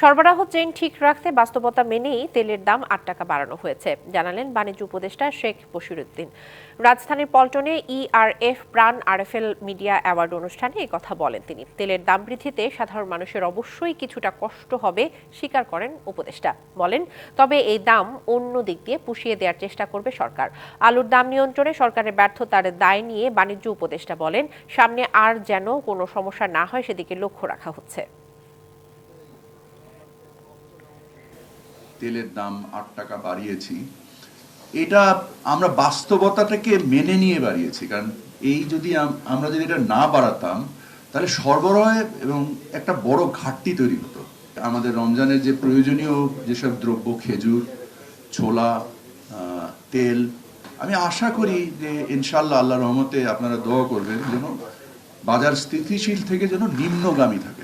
সরবরাহ চেইন ঠিক রাখতে বাস্তবতা মেনেই তেলের দাম আট টাকা বাড়ানো হয়েছে। জানালেন বাণিজ্য উপদেষ্টা শেখ বশিরুদ্দিন রাজধানীর পল্টনে ERF Pran RFL media award অনুষ্ঠানে কথা বলেন তিনি। তেলের দাম বৃদ্ধিতে সাধারণ মানুষের অবশ্যই কিছুটা কষ্ট হবে, স্বীকার করেন উপদেষ্টা। বলেন, তবে এই দাম অন্য দিক দিয়ে পুষিয়ে দেওয়ার চেষ্টা করবে সরকার। আলুর দাম নিয়ন্ত্রণে সরকারের ব্যর্থতার দায় নিয়ে বাণিজ্য উপদেষ্টা বলেন, সামনে আর যেন কোনো সমস্যা না হয়, সেদিকে লক্ষ্য রাখা হচ্ছে। তেলের দাম আট টাকা বাড়িয়েছি। এটা আমরা বাস্তবতাটাকে মেনে নিয়ে বাড়িয়েছি, কারণ এই যদি আমরা যদি এটা না বাড়াতাম, তাহলে সরবরাহে এবং একটা বড় ঘাটতি তৈরি হতো। আমাদের রমজানের যে প্রয়োজনীয় যেসব দ্রব্য, খেজুর, ছোলা তেল, আমি আশা করি যে ইনশাল্লাহ আল্লাহ রহমতে আপনারা দোয়া করবেন যেন বাজার স্থিতিশীল থেকে যেন নিম্নগামী থাকে।